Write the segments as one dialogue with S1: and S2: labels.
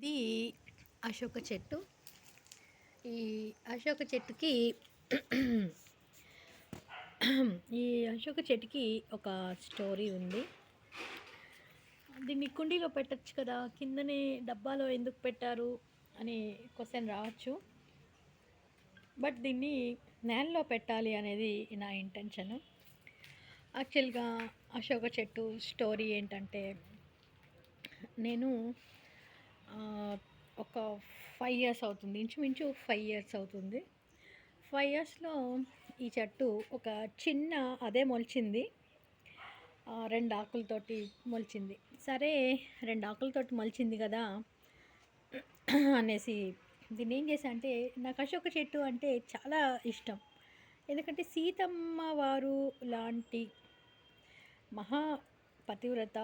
S1: ఇది అశోక చెట్టు. ఈ అశోక చెట్టుకి ఈ అశోక చెట్టుకి ఒక స్టోరీ ఉంది. దీన్ని కుండీలో పెట్టచ్చు కదా కిందనే డబ్బాలో ఎందుకు పెట్టారు అని క్వశ్చన్ రావచ్చు. బట్ దీన్ని నేలలో పెట్టాలి అనేది నా ఇంటెన్షన్. యాక్చువల్గా అశోక చెట్టు స్టోరీ ఏంటంటే నేను ఒక ఫైవ్ ఇయర్స్ అవుతుంది. ఇంచుమించు ఫైవ్ ఇయర్స్ అవుతుంది. ఫైవ్ ఇయర్స్లో ఈ చెట్టు ఒక చిన్న అదే మొలిచింది. రెండు ఆకులతోటి మొలిచింది. సరే రెండు ఆకులతోటి మొలిచింది కదా అనేసి దీన్ని ఏం చేశా అంటే నాకు అశోక చెట్టు అంటే చాలా ఇష్టం. ఎందుకంటే సీతమ్మ వారు లాంటి మహా పతివ్రత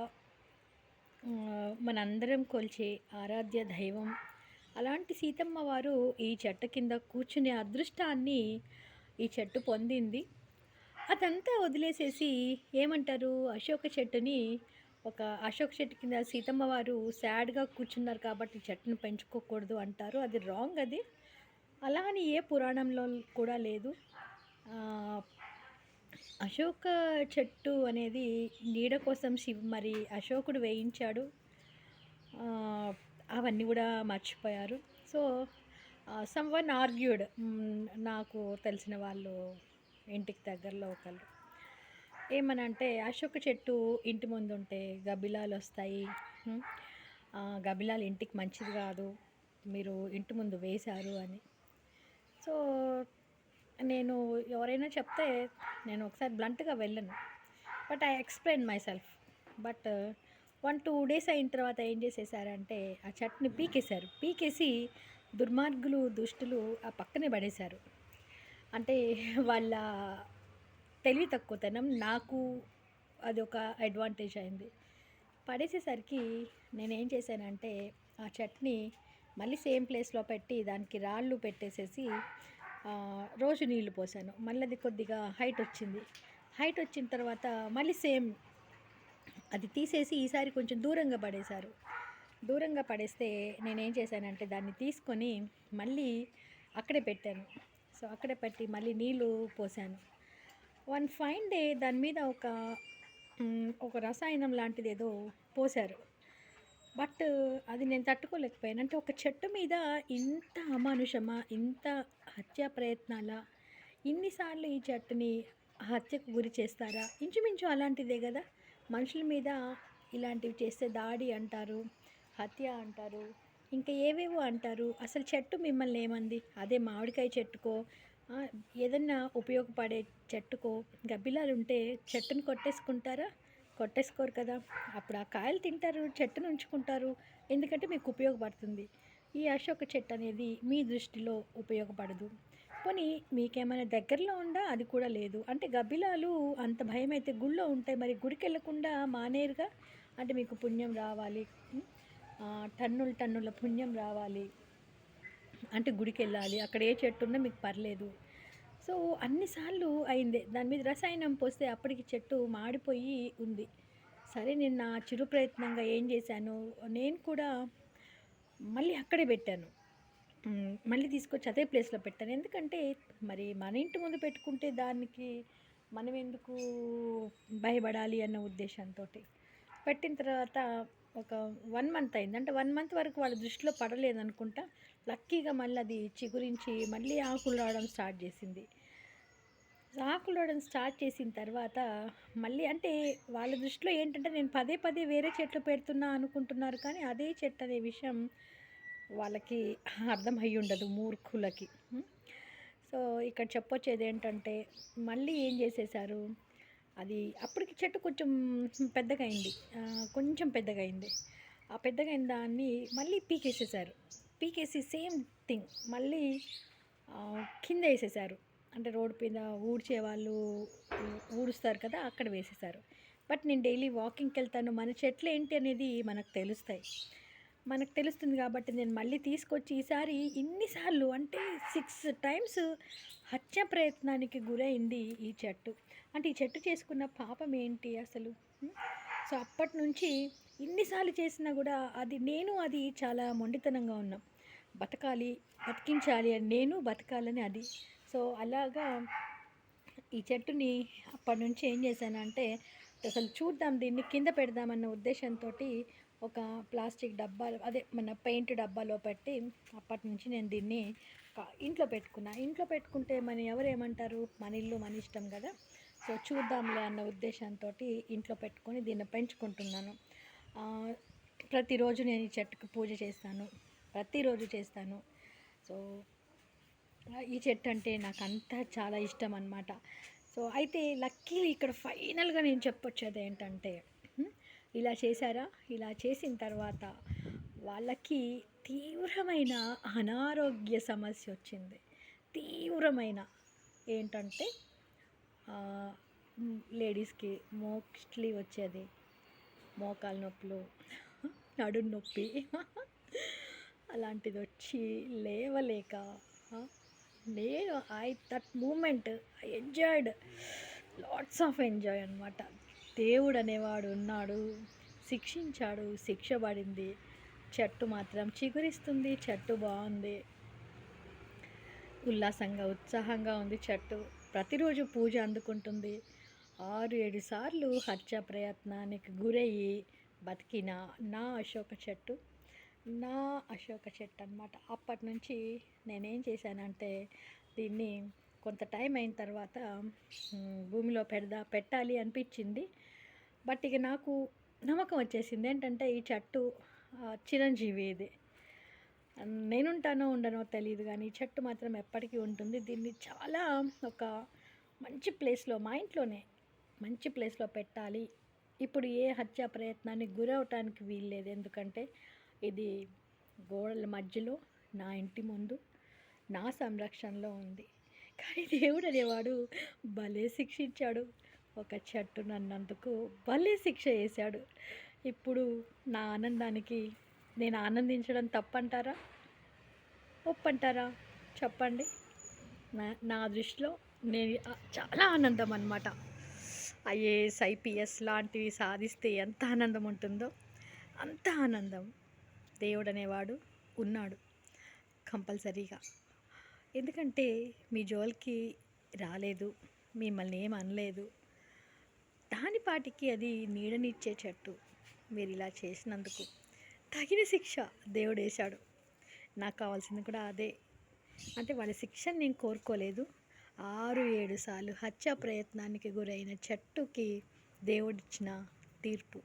S1: మనందరం కొలిచే ఆరాధ్య దైవం అలాంటి సీతమ్మ వారు ఈ చెట్టు కింద కూర్చునే అదృష్టాన్ని ఈ చెట్టు పొందింది. అదంతా వదిలేసేసి ఏమంటారు? అశోక చెట్టుని ఒక అశోక చెట్టు కింద సీతమ్మ వారు సాడ్గా కూర్చున్నారు కాబట్టి చెట్టును పెంచుకోకూడదు అంటారు. అది రాంగ్ అది. అలా అని ఏ పురాణంలో కూడా లేదు. అశోక చెట్టు అనేది నీడ కోసం శివ్ మరి అశోకుడు వేయించాడు. అవన్నీ కూడా మర్చిపోయారు. సో సమ్ వన్ ఆర్గ్యూడ్ నాకు తెలిసిన వాళ్ళు ఇంటికి దగ్గరలో ఒకళ్ళు. ఏమనంటే అశోక చెట్టు ఇంటి ముందు ఉంటే గబిలాలు వస్తాయి. గబిలాలు ఇంటికి మంచిది కాదు. మీరు ఇంటి ముందు వేశారు అని. సో నేను ఎవరైనా చెప్తే నేను ఒకసారి బ్లంట్గా వెళ్ళను. But I explain myself but one two days అయిన తర్వాత ఏం చేసేసారంటే ఆ చట్నీ పీకేశారు. పీకేసి దుర్మార్గులు దుష్టులు ఆ పక్కనే పడేశారు. అంటే వాళ్ళ తెలివి తక్కువతనం నాకు అది ఒక అడ్వాంటేజ్ అయింది. పడేసేసరికి నేనేం చేశానంటే ఆ చట్నీ మళ్ళీ సేమ్ ప్లేస్లో పెట్టి దానికి రాళ్ళు పెట్టేసేసి రోజు నీళ్ళు పోసాను. మళ్ళీ అది కొద్దిగా హైట్ వచ్చింది. హైట్ వచ్చిన తర్వాత మళ్ళీ సేమ్ అది తీసేసి ఈసారి కొంచెం దూరంగా పడేశారు. దూరంగా పడేస్తే నేనేం చేశానంటే దాన్ని తీసుకొని మళ్ళీ అక్కడే పెట్టాను. సో అక్కడే పెట్టి మళ్ళీ నీళ్ళు పోసాను. వన్ ఫైన్ డే దాని మీద ఒక ఒక రసాయనం లాంటిది ఏదో పోశారు బట్ అది నేను తట్టుకోలేకపోయాను. అంటే ఒక చెట్టు మీద ఇంత అమానుషమా ఇంత హత్యా ప్రయత్నాల ఇన్నిసార్లు ఈ చెట్టుని హత్యకు గురి చేస్తారా? ఇంచుమించు అలాంటిదే కదా. మనుషుల మీద ఇలాంటివి చేస్తే దాడి అంటారు హత్య అంటారు ఇంకా ఏవేవో అంటారు. అసలు చెట్టు మిమ్మల్ని ఏమంది? అదే మామిడికాయ చెట్టుకో ఏదన్నా ఉపయోగపడే చెట్టుకో గబ్బిలాలు ఉంటే చెట్టును కొట్టేసుకుంటారా? కొట్టేసుకోరు కదా. అప్పుడు ఆ కాయలు తింటారు చెట్టును ఉంచుకుంటారు. ఎందుకంటే మీకు ఉపయోగపడుతుంది. ఈ అశోక చెట్టు అనేది మీ దృష్టిలో ఉపయోగపడదు. పోనీ మీకేమైనా దగ్గరలో ఉందా? అది కూడా లేదు. అంటే గబ్బిలాలు అంత భయం అయితే గుళ్ళో ఉంటాయి. మరి గుడికి వెళ్ళకుండా మానేరుగా? అంటే మీకు పుణ్యం రావాలి. టన్నుల టన్నుల పుణ్యం రావాలి. అంటే గుడికి వెళ్ళాలి అక్కడ ఏ చెట్టు ఉన్నా మీకు పర్లేదు. సో అన్నిసార్లు అయింది. దాని మీద రసాయనం పోస్తే అప్పటికి చెట్టు మాడిపోయి ఉంది. సరే నేను నా చిరు ప్రయత్నంగా ఏం చేశాను? నేను కూడా మళ్ళీ అక్కడే పెట్టాను. మళ్ళీ తీసుకొచ్చి అదే ప్లేస్లో పెట్టాను. ఎందుకంటే మరి మన ఇంటి ముందు పెట్టుకుంటే దానికి మనం ఎందుకు భయపడాలి అన్న ఉద్దేశంతో పెట్టిన తర్వాత ఒక వన్ మంత్ అయింది. అంటే వన్ మంత్ వరకు వాళ్ళ దృష్టిలో పడలేదు అనుకుంటా. లక్కీగా మళ్ళీ అది చిగురించి మళ్ళీ ఆకులు రావడం స్టార్ట్ చేసింది. ఆకులు రావడం స్టార్ట్ చేసిన తర్వాత మళ్ళీ అంటే వాళ్ళ దృష్టిలో ఏంటంటే నేను పదే పదే వేరే చెట్లు పెడుతున్నా అనుకుంటున్నారు. కానీ అదే చెట్టు అనే విషయం వాళ్ళకి అర్థం అయ్యి ఉండదు మూర్ఖులకి. సో ఇక్కడ చెప్పొచ్చేది ఏంటంటే మళ్ళీ ఏం చేసేసారు అది అప్పటికి చెట్టు కొంచెం పెద్దగా అయింది కొంచెం పెద్దగా అయింది ఆ పెద్దగా అయిన దాన్ని మళ్ళీ పీకేసేసారు పీకేసి సేమ్ థింగ్ మళ్ళీ కింద వేసేసారు అంటే రోడ్డు మీద ఊడ్చే వాళ్ళు ఊడుస్తారు కదా అక్కడ వేసేసారు బట్ నేను డైలీ వాకింగ్కి వెళ్తాను మన చెట్లు ఏంటి అనేది మనకు తెలుస్తాయి. మనకు తెలుస్తుంది కాబట్టి నేను మళ్ళీ తీసుకొచ్చి ఈసారి ఇన్నిసార్లు అంటే సిక్స్ టైమ్స్ హత్య ప్రయత్నానికి గురైంది ఈ చెట్టు. అంటే ఈ చెట్టు చేసుకున్న పాపం ఏంటి అసలు? సో అప్పటి నుంచి ఇన్నిసార్లు చేసినా కూడా అది నేను అది చాలా మొండితనంగా ఉన్నాం. బతకాలి బతికించాలి అని నేను బతకాలని అది. సో అలాగా ఈ చెట్టుని అప్పటి నుంచి ఏం చేశానంటే అసలు చూద్దాం దీన్ని కింద పెడదామన్న ఉద్దేశంతో ఒక ప్లాస్టిక్ డబ్బాలు అదే మన పెయింట్ డబ్బాలో పెట్టి అప్పటి నుంచి నేను దీన్ని ఇంట్లో పెట్టుకున్నా. ఇంట్లో పెట్టుకుంటే మన ఎవరు ఏమంటారు? మన ఇల్లు మన ఇష్టం కదా. సో చూద్దాంలే అన్న ఉద్దేశంతో ఇంట్లో పెట్టుకొని దీన్ని పెంచుకుంటున్నాను. ప్రతిరోజు నేను ఈ చెట్టుకు పూజ చేస్తాను. ప్రతిరోజు చేస్తాను. సో ఈ చెట్టు అంటే నాకు అంతా చాలా ఇష్టం అనమాట సో అయితే లక్కీ ఇక్కడ ఫైనల్గా నేను చెప్పొచ్చేది ఏంటంటే ఇలా చేశారా? ఇలా చేసిన తర్వాత వాళ్ళకి తీవ్రమైన అనారోగ్య సమస్య వచ్చింది. తీవ్రమైన ఏంటంటే లేడీస్కి మోస్ట్లీ వచ్చేది మోకాలు నొప్పులు నడు నొప్పి అలాంటిది వచ్చి లేవలేక నేను I that moment I enjoyed lots of enjoy అనమాట దేవుడు అనేవాడు ఉన్నాడు శిక్షించాడు శిక్షబడింది చెట్టు మాత్రం చిగురిస్తుంది చెట్టు బాగుంది. ఉల్లాసంగా ఉత్సాహంగా ఉంది చెట్టు. ప్రతిరోజు పూజ అందుకుంటుంది. ఆరు ఏడు సార్లు హత్య ప్రయత్నానికి గురయ్యి బతికిన నా అశోక చెట్టు నా అశోక చెట్టు అనమాట అప్పటి నుంచి నేనేం చేశానంటే దీన్ని కొంత టైం అయిన తర్వాత భూమిలో పెడదా పెట్టాలి అనిపించింది. బట్ ఇక నాకు నమ్మకం వచ్చేసింది. ఏంటంటే ఈ చెట్టు ఆ, చిరంజీవి ఇది. నేనుంటానో ఉండనో తెలియదు కానీ ఈ చెట్టు మాత్రం ఎప్పటికీ ఉంటుంది. దీన్ని చాలా ఒక మంచి ప్లేస్లో మా ఇంట్లోనే మంచి ప్లేస్లో పెట్టాలి. ఇప్పుడు ఏ హత్య ప్రయత్నానికి గురవటానికి వీల్లేదు. ఎందుకంటే ఇది గోడల మధ్యలో నా ఇంటి ముందు నా సంరక్షణలో ఉంది. కానీ దేవుడు అనేవాడు భలే శిక్షించాడు. ఒక చెట్టు నన్నందుకు భలే శిక్ష వేశాడు ఇప్పుడు నా ఆనందానికి నేను ఆనందించడం తప్పంటారా? ఒప్పంటారా? చెప్పండి. నా నా దృష్టిలో నేను చాలా ఆనందం అనమాట ఐఏఎస్ ఐపీఎస్ లాంటివి సాధిస్తే ఎంత ఆనందం ఉంటుందో అంత ఆనందం. దేవుడు అనేవాడు ఉన్నాడు కంపల్సరీగా. ఎందుకంటే మీ జోలికి రాలేదు మిమ్మల్ని ఏం అనలేదు దానిపాటికి అది నీడనిచ్చే చెట్టు. మీరు ఇలా చేసినందుకు తగిన శిక్ష దేవుడు వేశాడు నాకు కావాల్సింది కూడా అదే. అంటే వాళ్ళ శిక్షను నేను కోరుకోలేదు. ఆరు ఏడు సార్లు హత్య ప్రయత్నానికి గురైన చెట్టుకి దేవుడిచ్చిన తీర్పు.